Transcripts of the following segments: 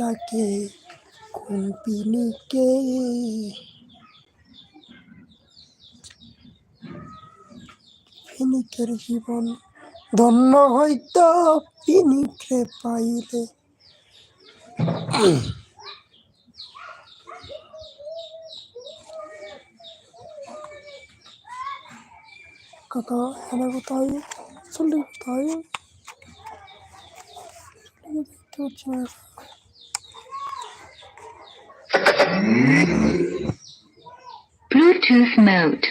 ডাকে কোন পিনিকের জীবন ধন্য হইতো পিনিকে পাইলে। কাকা এনে কোথায়? চলে কোথায়? দেখতে পাচ্ছি না Bluetooth mode.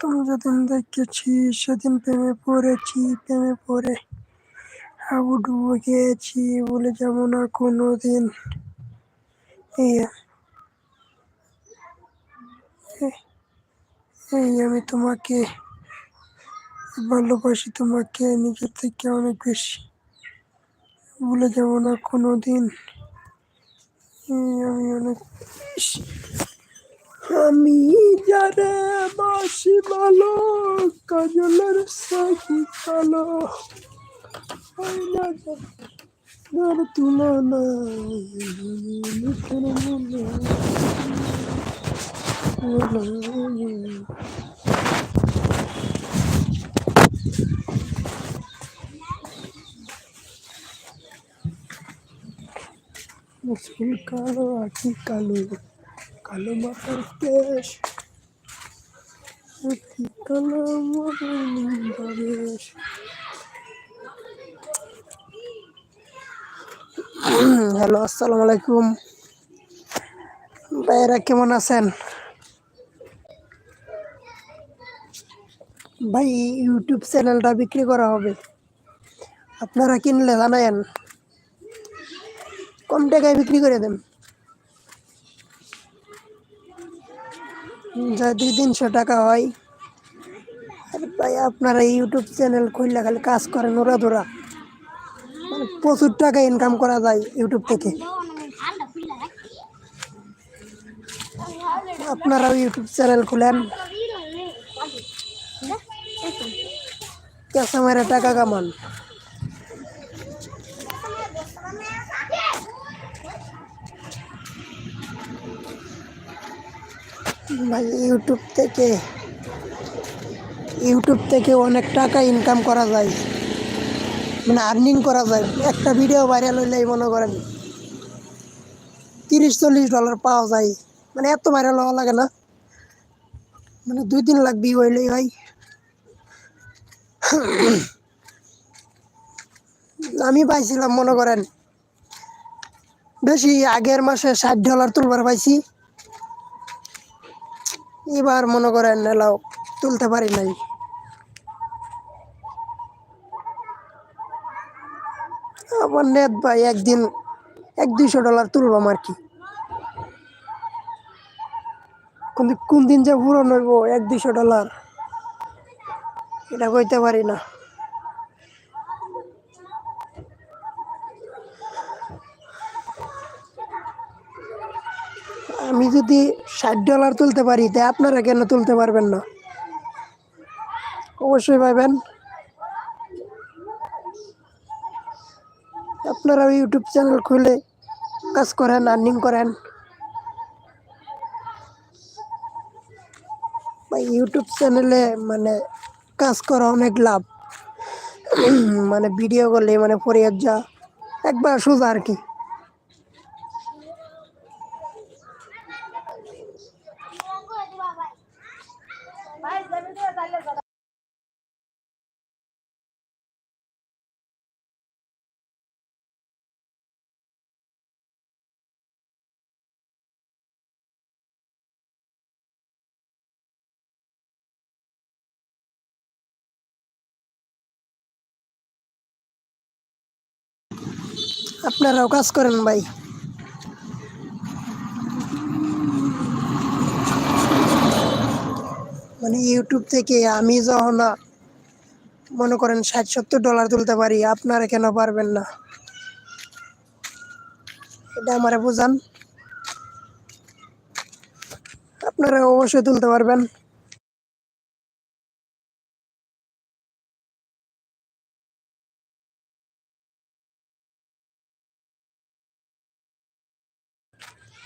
প্রথম যেদিন দেখেছি, সেদিন প্রেমে পড়েছি, প্রেমে পড়ে হাবুডুবু খেয়েছি বলে যাব না কোনো দিন এই আমি তোমাকে, ভালোবাসি তোমাকে নিজের থেকে অনেক বেশি ভুলে যাব না কোনো দিন আমি অনেক আমি যারে Hiroshima louca, you little psychic louca. Ai, nada, nada, tu nada. Nossa, que calor, que calor. Calor mata o peixe. Hello, আসসালামু আলাইকুম। ভাইয়েরা কেমন আছেন? ভাই, ইউটিউব চ্যানেলটা বিক্রি করা হবে। আপনারা কিনলে জানায়েন। কম টাকায় বিক্রি করে দেন। যা দুই তিনশো টাকা হয় আর ভাই আপনারা ইউটিউব চ্যানেল খুললে খালি কাজ করেন ওরা ধরা মানে প্রচুর টাকা ইনকাম করা যায় ইউটিউব থেকে। আপনারাও ইউটিউব চ্যানেল খুলেন। কেসা মেরে টাকা কামান। ভাই ইউটিউব থেকে ইউটিউব থেকে অনেক টাকা ইনকাম করা যায়। মানে আর্নিং করা যায়। একটা ভিডিও ভাইরাল হইলেই মনে করেন তিরিশ চল্লিশ ডলার পাওয়া যায়। মানে এত ভাইরাল হওয়া লাগে না। মানে দুই দিন লাগবে হইলেই ভাই আমি পাইছিলাম মনে করেন, বেশি আগের মাসে ষাট ডলার তুলবার পাইছি। এবার মনে করেন নেলাও তুলতে পারি নাই। আবার নেট ভাই একদিন এক দুইশো ডলার তুলবাম আর কি? কোন দিন যে পুরো নইব এক দুইশো ডলার এটা কইতে পারি না। আমি যদি ষাট ডলার তুলতে পারি তাই আপনারা কেন তুলতে পারবেন না? অবশ্যই পাবেন। আপনারা ইউটিউব চ্যানেল খুলে কাজ করেন আর্নিং করেন। ইউটিউব চ্যানেলে মানে কাজ করা অনেক লাভ। মানে ভিডিও করলে মানে পরিয়ার যা, একবার সোজা আর কি। আপনারাও কাজ করেন ভাই। মানে ইউটিউব থেকে আমি যখন মনে করেন ষাট, সত্তর ডলার তুলতে পারি, আপনারা কেন পারবেন না? এটা আমারে বোঝান। আপনারা অবশ্যই তুলতে পারবেন।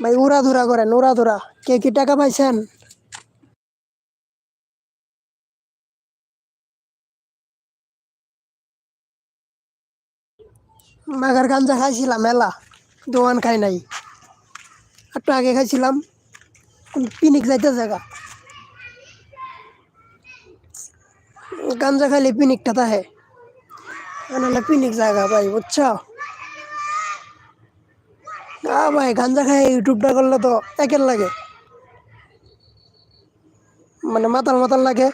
ভাই উড়াধুরা করেন উড়াধুরা কে কি টাকা পাইছেন মাগার গাঞ্জা খাইছিলাম মেলা দোকান খাই নাই একটু আগে খাইছিলাম কোন পিনিক যাইতে জায়গা গাঞ্জা খাইলে পিনিকটা তাহে নাহলে পিনিক জায়গা ভাই বুঝছ আ ভাই, গাঞ্জা খাই ইউটিউবটা করলে তো একের লাগে। মানে মাতাল মাতাল লাগে।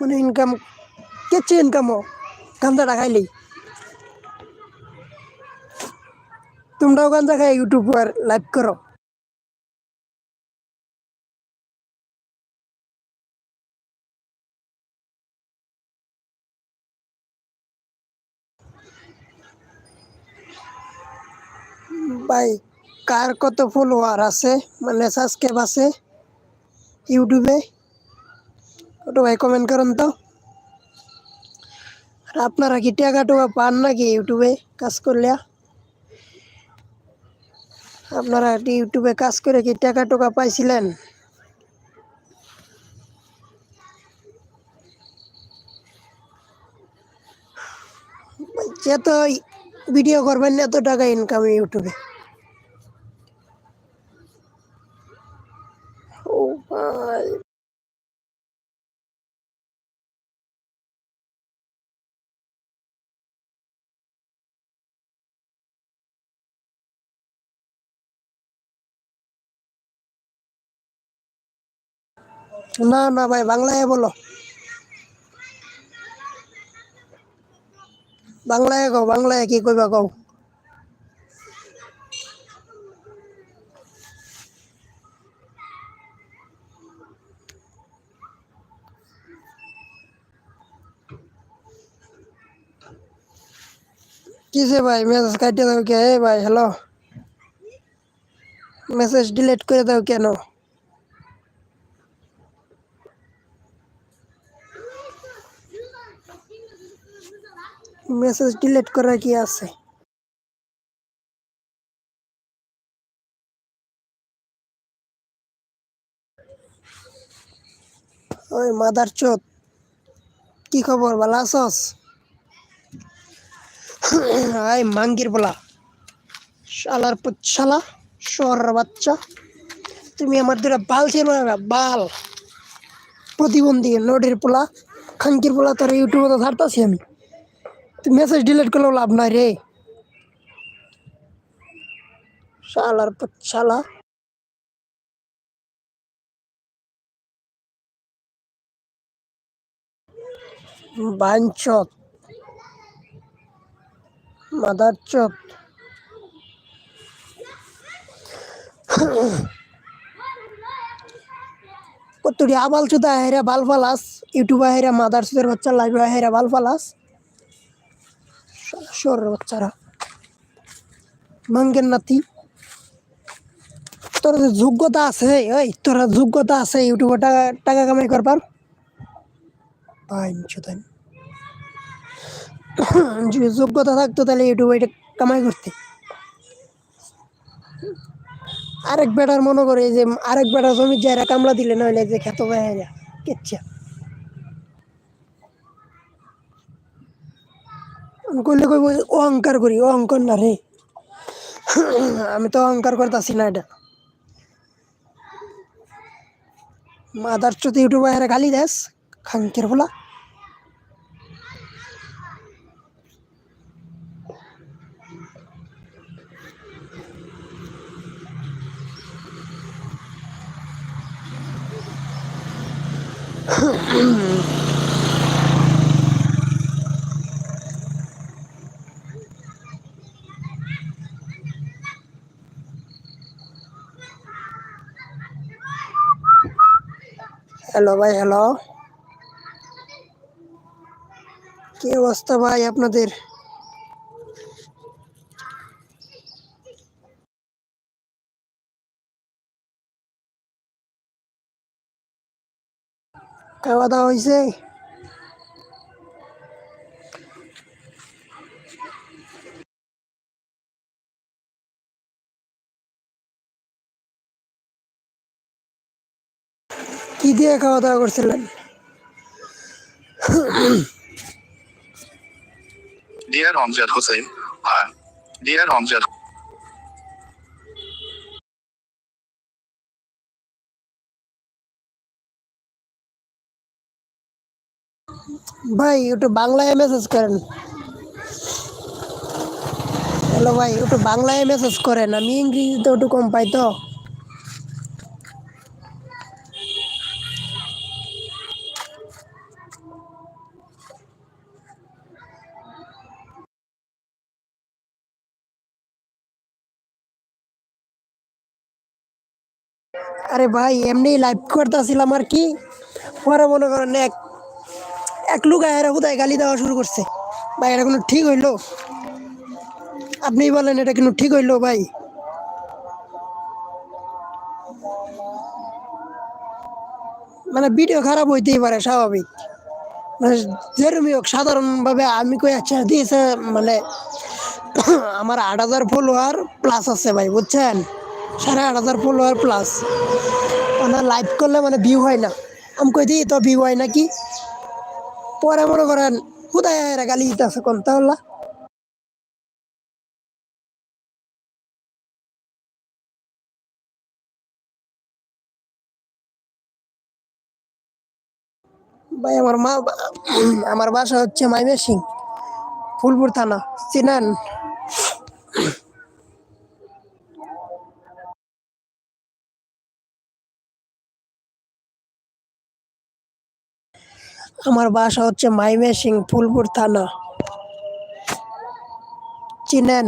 মানে ইনকাম কেচ্ছে ইনকামও গাঞ্জাটা খাইলেই। তোমরাও গাঞ্জা খাই ইউটিউব আর লাইভ করো। ভাই, কার কত ফলোয়ার আছে? মানে সাবস্ক্রাইব আছে? ইউটিউবে ওটা ভাই কমেন্ট করুন তো। আর আপনারা কি টাকা টুকা পান নাকি ইউটিউবে কাজ করলে? আপনারা কি ইউটিউবে কাজ করে কি টাকা টুকা পাইছিলেন? যে তো ভিডিও করবেন এত টাকা ইনকাম ইউটিউবে না না ভাই বাংলায় বলো। বাংলায় কও বাংলায় কি কইবা কও কিসে ভাই মেসেজ কাটিয়ে দাও কে এই ভাই হ্যালো মেসেজ ডিলিট করে দাও কেন মেসেজ ডিলিট করা কি আছে? ওই মাদার চোদ, কি খবর? ভালো আছস? আই, মাঙ্গির বলা। শালার পুত শালা শহর বাচ্চা। তুমি আমার দুটা বাল ছিল বাল। প্রতিবন্ধী নোডের পোলা। খাঙ্কির পোলা, তোর ইউটিউবে তো ছাড়তাছি আমি। মেসেজ ডিলিট করলেও লাভ নাই রে শালার পুত শালা বাঞ্চত মাদার চোদ কতটি আবাল চুদা হেরা বাল ফালাস ইউটিউবে হেরা মাদার চুদের বাচ্চা লাইভে হেরা বাল ফালাস সর বাচ্চারা। মাঙ্গের নাতি। তোর যে যোগ্যতা আছে ওই তোর যোগ্যতা আছে, ইউটিউবে টাকা টাকা কামাই করবার। যদি যোগ্যতা থাকতো তাহলে ইউটিউবে এটা কামাই করতে। আরেক বেটার মনে করে যে, আরেক বেটার জমি যারা কামলা দিলে নইলে যে খেত বাইরা কেচ্ছা। করলে কইব অহংকার করি, অহংকার না রে। আমি তো অহংকার করতেছি না এটা। মাদার চোতে ইউটিউবে হেরে গালি দেস, খাঙ্কের বলা হ্যালো ভাই হ্যালো কি অবস্থা ভাই আপনাদের? খাওয়া দাওয়া হয়েছে দিয়ে খাওয়া দাওয়া করছিলেন। Dear Amjad Hussain, I. Dear Amjad ভাই একটু বাংলায় মেসেজ করেন। হ্যালো ভাই একটু বাংলায় মেসেজ করেন আমি ইংরেজিতে একটু কম পাই তো। আরে ভাই এমনি লাইভ করতেছিলাম আর কি। পরে মনে করেন এক এক লোক আয়ের হুদায় গালি দেওয়া শুরু করছে। ভাই এটা কোনো ঠিক হইল? আপনি বলেন, এটা কিন্তু ঠিক হইল ভাই? মানে ভিডিও খারাপ হইতেই পারে, স্বাভাবিক। মানে যেরমই হোক, সাধারণভাবে আমি কই আচ্ছা দিয়েছে মানে আমার আট হাজার ফলোয়ার প্লাস আছে ভাই, বুঝছেন? সাড়ে আট হাজার ফলোয়ার প্লাস মানে লাইভ করলে মানে ভিউ হয় না। আমি কই দিই তো ভিউ হয় নাকি? পরে মনে করেন কোথায় গালি দিতেছে কোন তাহলে ভাই, আমার মা আমার বাসা হচ্ছে মাইমে সিং, ফুলপুর থানা। চিনেন? আমার বাসা হচ্ছে মাইমে সিং ফুলপুর থানা। চিনেন?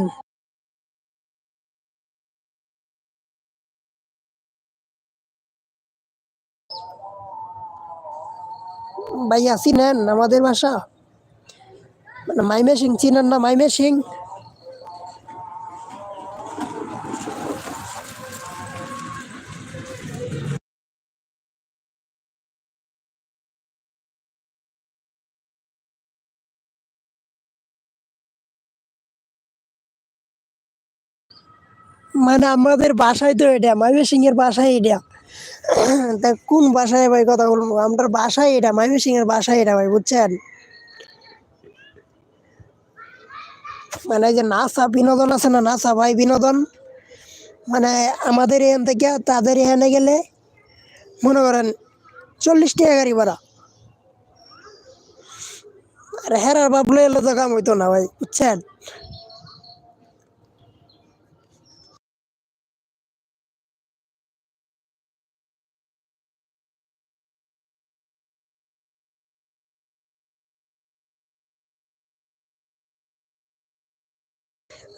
ভাইয়া, চিনেন আমাদের বাসা? মানে মাইমে সিং চিনেন না মাইমে সিং মানে আমাদের বাসায় তো এটা মাইমে সিং এর বাসায় এটা। তা কোন বাসায় ভাই কথা বলব? আমার বাসায় এটা মাইমে সিং এর বাসায় এটা ভাই, বুঝছেন? মানে যে নাসা বিনোদন আছে না, নাসা ভাই বিনোদন? মানে আমাদের এখান থেকে তাদের এখানে গেলে, মনে করেন চল্লিশ টাকা গাড়ি ভাড়া। আর হেরার বাবলে এলে তো কাম হইতো না ভাই, বুঝছেন?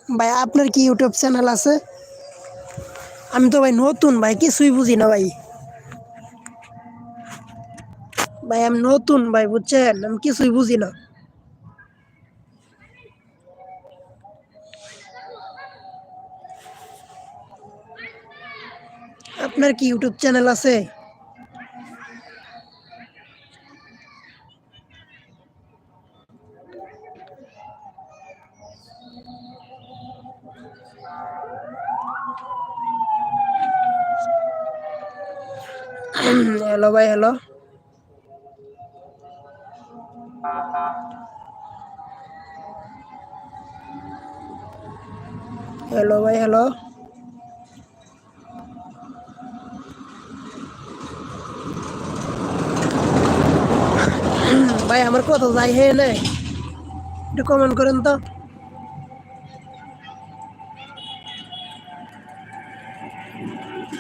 ভাই, আপনার কি ইউটিউব চ্যানেল আছে? আমি তো ভাই নতুন, ভাই, কিছুই বুঝি না ভাই। ভাই, আমি নতুন, ভাই, বুঝছেন? আমি কিছুই বুঝি না। আপনার কি ইউটিউব চ্যানেল আছে? হ্যালো ভাই হ্যালো হ্যালো ভাই হ্যালো ভাই আমার কথা যাই হে নাই একটু কমেন্ট করেন তো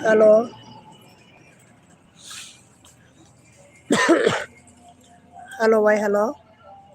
হ্যালো হ্যালো ভাই হ্যালো